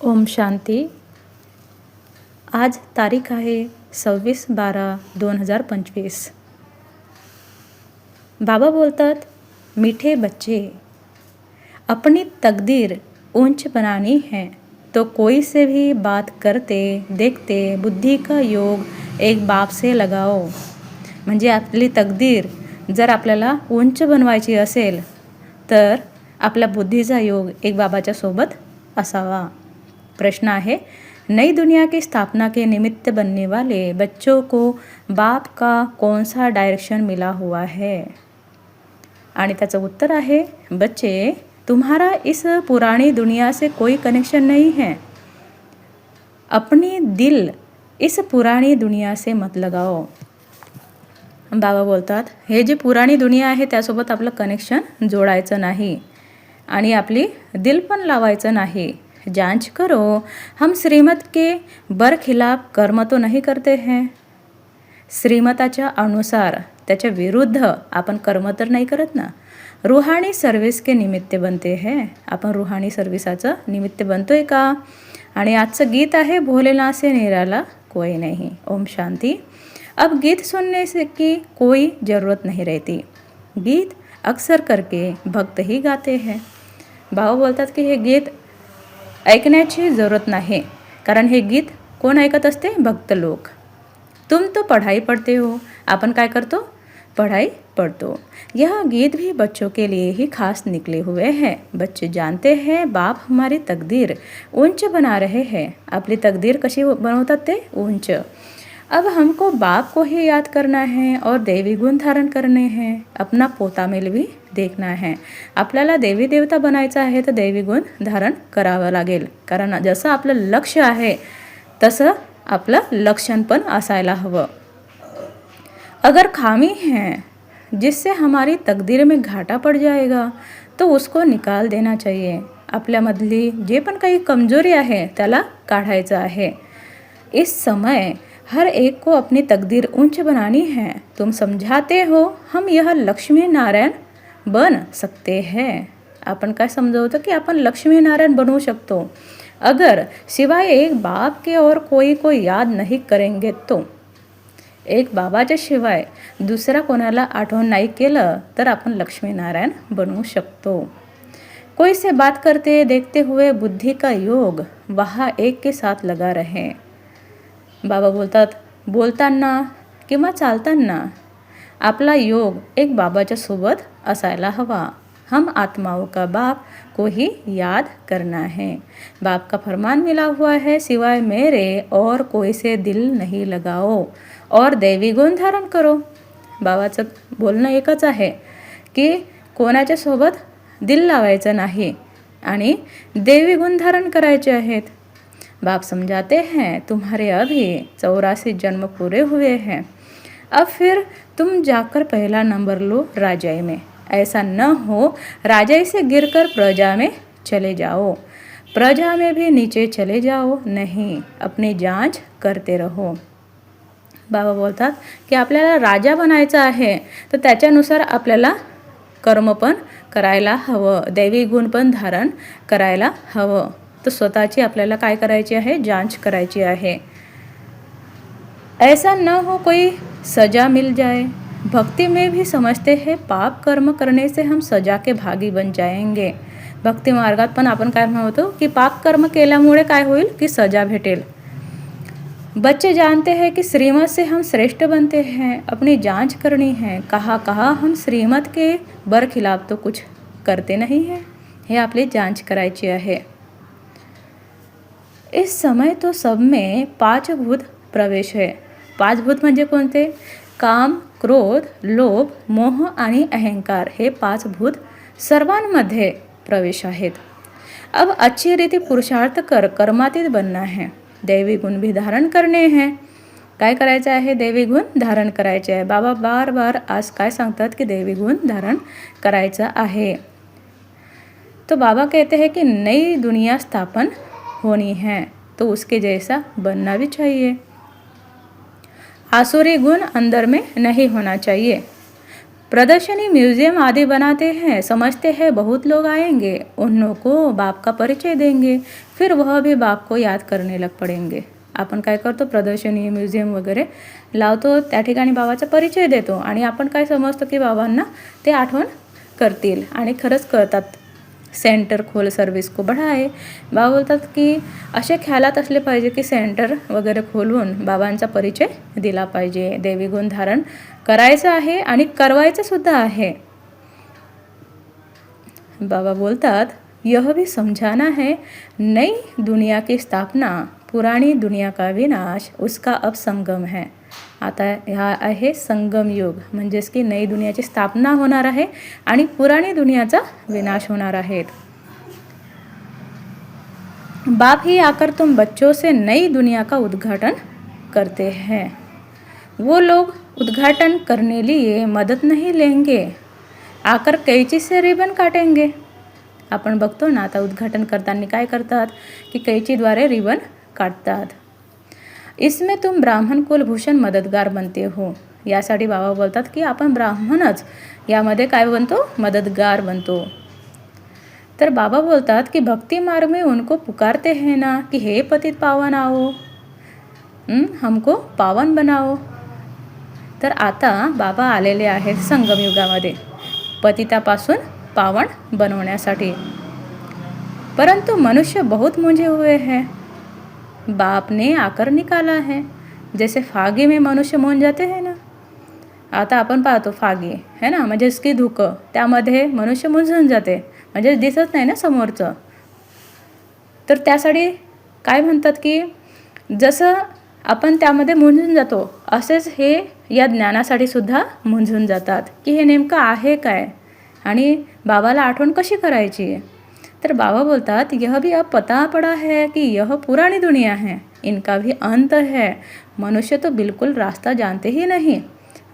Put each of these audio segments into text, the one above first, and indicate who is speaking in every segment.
Speaker 1: ओम शांती. आज तारीख आहे सव्वीस बारा दोन हजार पंचवीस. बाबा बोलतात मीठे बच्चे अपनी तकदीर ऊंच बनानी है तो कोई से भी बात करते देखते बुद्धी का योग एक बाप से लगाओ. म्हणजे आपली तकदीर जर आपल्याला उंच बनवायची असेल तर आपल्या बुद्धीचा योग एक बाबाच्या सोबत असावा. प्रश्न आहे। नई दुनिया की स्थापना के निमित्त बनने वाले बच्चों को बाप का कौन सा डायरेक्शन मिला हुआ है? आणि त्याचं उत्तर आहे बच्चे तुम्हारा इस पुरानी दुनिया से कोई कनेक्शन नहीं है। अपनी दिल इस पुराणी दुनिया से मत लगाओ। बाबा बोलतात हे जी पुराणी दुनिया आहे त्यासोबत आपलं कनेक्शन जोडायचं नाही आणि आपली दिल पण लावायचं नाही. जांच करो। हम श्रीमत के बरखिलाफ कर्म तो नहीं करते हैं। श्रीमताच्या अनुसार त्याच्या विरुद्ध आपण कर्म तर नाही करत ना? रुहाणी सर्विस के निमित्त बनते है। आपण रुहाणी सर्विसाचं निमित्त बनतोय का? आणि आजचं गीत आहे भोलेनाथ से निराला कोई नहीं। ओम शांती। अब गीत सुनने से की कोई ज़रूरत नहीं रहती। गीत अक्सर करके भक्त ही गाते हैं। भाऊ बोलतात की हे गीत ऐकण्याची जरूरत नाही. कारण हे गीत कोण ऐकत असते? भक्त लोक. तुम तो पढ़ाई पढ़ते हो. अपन काय करतो? पढ़ाई पढ़तो. यह गीत भी बच्चों के लिए ही खास निकले हुए हैं. बच्चे जानते हैं बाप हमारी तकदीर. उंच बना रहे हैं. आपली तकदीर कशी बनवतात ते? उंच अब हमको बाप को ही याद करना है और देवी गुण धारण करणे हैं। अपना पोता मेल भी देखना है। आपल्याला देवी देवता बनायचं आहे तर देवी गुण धारण करावं लागेल। कारण जसं आपलं लक्ष आहे तसं आपलं लक्षण पण असायला हवं। अगर खामी है जिससे हमारी तकदीर में घाटा पड़ जाएगा तो उसको निकाल देना चाहिए। आपल्यामधली जे पण काही कमजोरी आहे त्याला काढायचं आहे। इस समय हर एक को अपनी तकदीर ऊंच बनानी है। तुम समझाते हो, हम यह लक्ष्मी नारायण बन सकते हैं। आपण काय समजवतो की आपण लक्ष्मी नारायण बनवू शकतो। अगर सिवाय एक बाप के और कोई को याद नहीं करेंगे तो। एक बाबाच्या शिवाय दुसरा कोणाला आठवण नाही केलं तर आपण लक्ष्मीनारायण बनवू शकतो। कोई से बात करते, देखते हुए बुद्धि का योग वहाँ एक के साथ लगा रहे। बाबा बोलतात बोलताना किंवा चालताना आपला योग एक बाबाच्या सोबत असायला हवा. हम आत्माओं का बाप को ही याद करना है. बाप का फरमान मिला हुआ है सिवाय मेरे और कोई से दिल नहीं लगाओ और दैवी गुण धारण करो. बाबाचं बोलणं एकच आहे की कोणाच्या सोबत दिल लावायचं नाही आणि देवी गुण धारण करायचे आहेत. बाप समझाते हैं तुम्हारे अभी चौरासी जन्म पूरे हुए हैं। अब फिर तुम जाकर पहला नंबर लो राजाई में। ऐसा न हो राजाई से गिरकर प्रजा में चले जाओ। प्रजा में भी नीचे चले जाओ नहीं अपनी जांच करते रहो। बाबा बोलतात की आपल्याला राजा बनायचा आहे? तर त्याच्यानुसार आपल्याला कर्म पण करायला हवं दैवी गुण पण धारण करायला हवं. तर स्वतःची आपल्याला काय करायची आहे? जाँच करायची आहे. ऐसा न हो कोई सजा मिल जाए. भक्ति में भी समझते हैं, पाप कर्म करने से हम सजा के भागी बन जाएँगे. भक्ती मार्गात पण आपण काय म्हणतो की पाप कर्म की सजा भेटेल. बच्चे जानते हैं कि श्रीमत से हम श्रेष्ठ बनते हैं. अपनी जाँच करनी है. कहा कहा हम श्रीमत के बर खिलाफ तो कुछ करते नहीं है? हे आपली जाँच करायची आहे. इस समय तो सब में पाच भूत प्रवेश है। पाच भूत म्हणजे कोणते? काम क्रोध लोभ मोह आणि अहंकार हे पाच भूत सर्वांमध्ये प्रवेश आहेत। अब अच्छी रीति पुरुषार्थ कर कर्मातीत बनना है। दैवी गुण भी धारण करणे है। काय करायचं आहे? देवी गुण धारण करायचे आहे। बाबा बार बार आज काय सांगतात की देवी गुण धारण करायचं आहे? तो बाबा कहते हैं कि नई दुनिया स्थापन होनी है तो उसके जैसा बनना भी चाहिए। आसुरी गुण अंदर में नहीं होना चाहिए। प्रदर्शनी म्यूजियम आदि बनाते हैं समझते हैं बहुत लोग आएंगे उन्हों को बाप का परिचय देंगे फिर वह भी बाप को याद करने लग पडेंगे। आपण काय करतो प्रदर्शनी म्युझियम वगैरे लावतो त्या ठिकाणी बाबाचा परिचय देतो आणि आपण काय समजतो की बाबांना ते आठवण करतील आणि खरंच करतात सेंटर खोल सर्विस को बढाए। बाबा बोलतात की असे ख्यालात असले पाहिजे की सेंटर वगैरे खोलून बाबांचा परिचय दिला पाहिजे. देवी गुण धारण करायचं आहे आणि करवायचं सुद्धा आहे. बाबा बोलतात यह भी समझाना है नई दुनिया की स्थापना पुरानी दुनिया का विनाश उसका अब संगम है। आता ह्या आहे संगमयुग म्हणजेच की नई दुनियाची स्थापना होणार आहे आणि पुराणी दुनियाचा विनाश होणार आहेत बाप ही आकर तुम बच्चों से नई दुनिया का उद्घाटन करते हैं. वो लोग उद्घाटन करने लिए मदत नहीं लेंगे। आकर कैची से रिबन काटेंगे। आपण बघतो ना आता उद्घाटन करताना काय करतात? की कैचीद्वारे रिबन काढतात इसमें तुम ब्राह्मण कुलभूषण मदतगार बनते हो। यासाठी बाबा बोलतात की आपण ब्राह्मणच यामध्ये काय बनतो? मदतगार बनतो. तर बाबा बोलतात की भक्ती मार्ग में उनको पुकारते हैं ना की हे पतित पावन आओ हमको पावन बनाओ. तर आता बाबा आलेले आहेत संगमयुगामध्ये पतितापासून पावन बनवण्यासाठी. परंतु मनुष्य बहुत मुंझे हुए हैं। बाप ने आकर निकाला है। जैसे फागे में मनुष्य मोन जाते हैं ना। आता आपण पाहतो फागे है ना? म्हणजेच की धुकं त्यामध्ये मनुष्य मुंजून जाते। म्हणजे दिसत नाही ना समोरचं। तर त्यासाठी काय म्हणतात की जसं आपण त्यामध्ये मुंजून जातो असेच हे या ज्ञानासाठी सुद्धा मुंजून जातात की हे नेमकं आहे काय? आणि बाबाला आठवण कशी करायची? तर बाबा बोलतात यह भी अब पता पड़ा है कि यह पुरानी दुनिया है। इनका भी अंत है। मनुष्य तो बिल्कुल रास्ता जानते ही नहीं।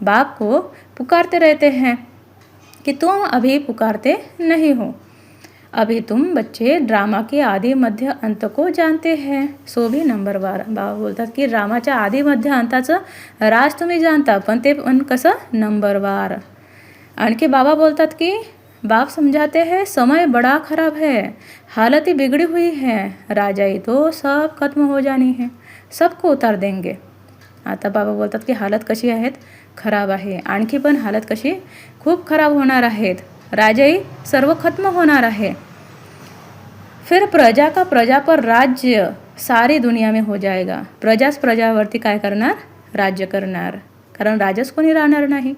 Speaker 1: बाप को पुकारते रहते हैं कि तुम अभी पुकारते नहीं हो। अभी तुम बच्चे ड्रामा के आदि मध्य अंत को जानते हैं। सो भी नंबर बार बाबा की ड्रामाच्या आधी मध्य अंताचं राज तुम्ही जाणता पण ते पण कसं? नंबरवार आणखी बाबा बोलतात की बाप समझाते हैं, समय बड़ा खराब है। हालत ही बिगड़ी हुई है। राजाई तो सब खत्म हो जानी है। सबको उतार देंगे। आता बाबा बोलतात की, हालत कशी आहेत? खराब आहे. आणखी पण हालत कशी? खूप खराब होणार आहेत. राजाई, सर्व खत्म होणार आहे. फिर प्रजा का प्रजा पर राज्य सारी दुनिया में हो जाएगा। प्रजाच प्रजावरती काय करणार? राज्य करणार. कारण राजच कोणी राहणार नाही.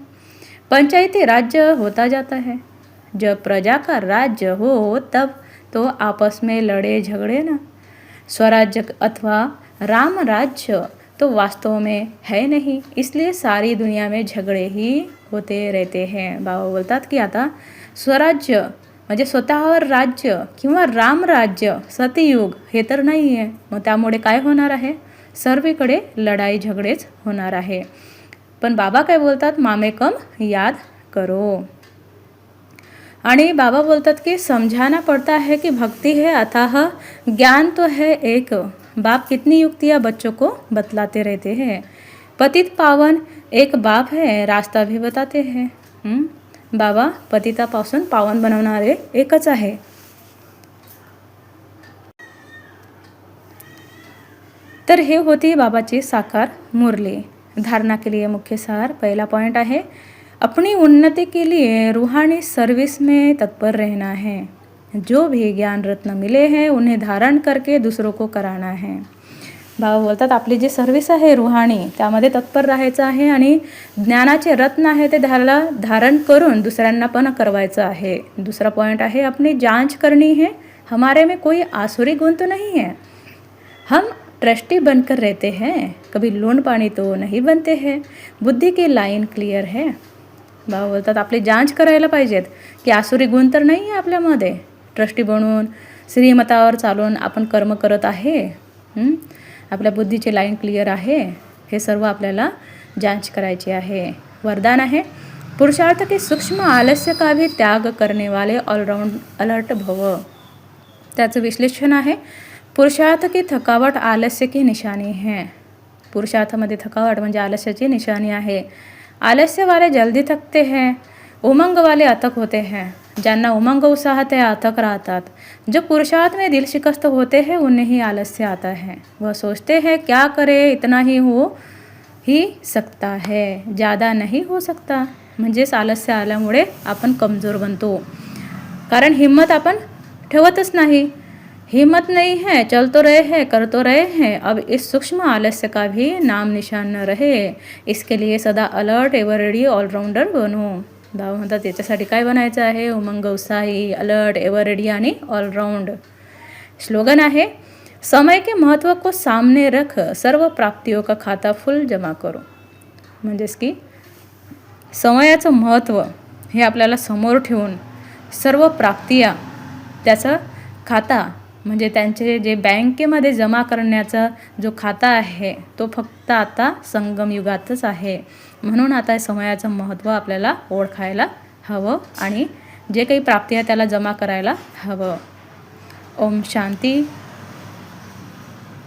Speaker 1: पंचायती राज्य होता जाता है. जब प्रजा का राज्य हो तब तो आपस में लड़े झगड़े ना। स्वराज्य अथवा राम राज्य तो वास्तव में है नहीं इसलिए सारी दुनिया में झगडे ही होते रहते हैं। बाबा बोलतात की आता स्वराज्य म्हणजे स्वतःवर राज्य किंवा रामराज्य सतयुग हे तर नाही आहे मग त्यामुळे काय होणार आहे? सर्वीकडे लढाई झगडेच होणार आहे. पण बाबा काय बोलतात? मामेकम याद करो. आणि बाबा बोलतात की समझाना पड़ता है कि भक्ति है अथाह ज्ञान तो है एक। बाप कितनी युक्तियाँ बच्चों को बतलाते रहते हैं। पतित पावन एक बाप है रास्ता भी बताते हैं। बाबा पतितापासून पावन बनवणारे एकच आहे। तर हे होती बाबाची साकार मुरली। धारणा के लिए मुख्य सार पहिला पॉइंट आहे अपनी उन्नति के लिए रूहानी सर्विस में तत्पर रहना है। जो भी ज्ञान रत्न मिले हैं उन्हें धारण करके दूसरों को कराना है। बाबा बोलतात आपली जी सर्विस आहे रुहाणी त्यामध्ये तत्पर राहायचं आहे आणि ज्ञानाचे रत्न आहे ते धारला धारण करून दुसऱ्यांना पण करवायचं आहे. दुसरा पॉइंट आहे अपनी जांच करनी है हमारे में कोई आसुरी गुण तो नहीं है। हम ट्रस्टी बनकर रहते हैं कभी लोन पाणी तो नहीं बनते हैं। बुद्धि की लाइन क्लियर है। बाबा बोलतात. आपली जांच करायला पाहिजेत. की आसुरी गुण तर नाही आहे आपल्यामध्ये. ट्रस्टी बनून श्रीमतावर चालून आपण कर्म करत आहे. आपल्या बुद्धीची लाईन क्लिअर आहे. हे सर्व आपल्याला जांच करायची आहे. वरदान आहे. पुरुषार्थ की सूक्ष्म आलस्य का भी त्याग करने वाले अलर्ट भव. त्याचं विश्लेषण आहे. पुरुषार्थ की थकावट आलस्य की निशानी है. पुरुषार्थामध्ये थकावट म्हणजे आलस्याची निशानी आहे. आलस्य वाले जल्दी थकते हैं, उमंग वाले अतक होते हैं। ज्यांना उमंग उत्साह ते अथक राहतात। जो पुरुषार्थ में दिल शिकस्त होते हैं उन्हें ही आलस्य आता है। वह सोचते हैं, क्या करे, इतना ही हो ही सकता है, ज़्यादा नहीं हो सकता। म्हणजेच आलस्य आल्यामुळे आपण कमज़ोर बनतो। कारण हिम्मत आपण ठेवतच नाही। हिम्मत नहीं है चल तो रहे हैं कर तो रहे हैं अब इस सूक्ष्म आलस्य का भी नाम निशान न रहे। इसके लिए सदा अलर्ट एवर रेडी ऑलराऊंडर बनू। दाव म्हणतात त्याच्यासाठी काय बनायचं आहे? उमंग उत्साही अलर्ट एवर रेडी आणि ऑलराऊंड स्लोगन आहे समय के महत्त्व को सामने रख सर्व प्राप्तियों का खाता फुल जमा करो. म्हणजेच की समयाचं महत्त्व हे आपल्याला समोर ठेवून सर्व प्राप्तिया त्याचा खाता म्हणजे त्यांचे जे बँकेमध्ये जमा करण्याचा जो खाता आहे तो फक्त आता संगम युगातच आहे. म्हणून आता समयाचं महत्त्व आपल्याला ओळखायला हवं आणि जे काही प्राप्ती आहे त्याला जमा करायला हवं. ओम शांती.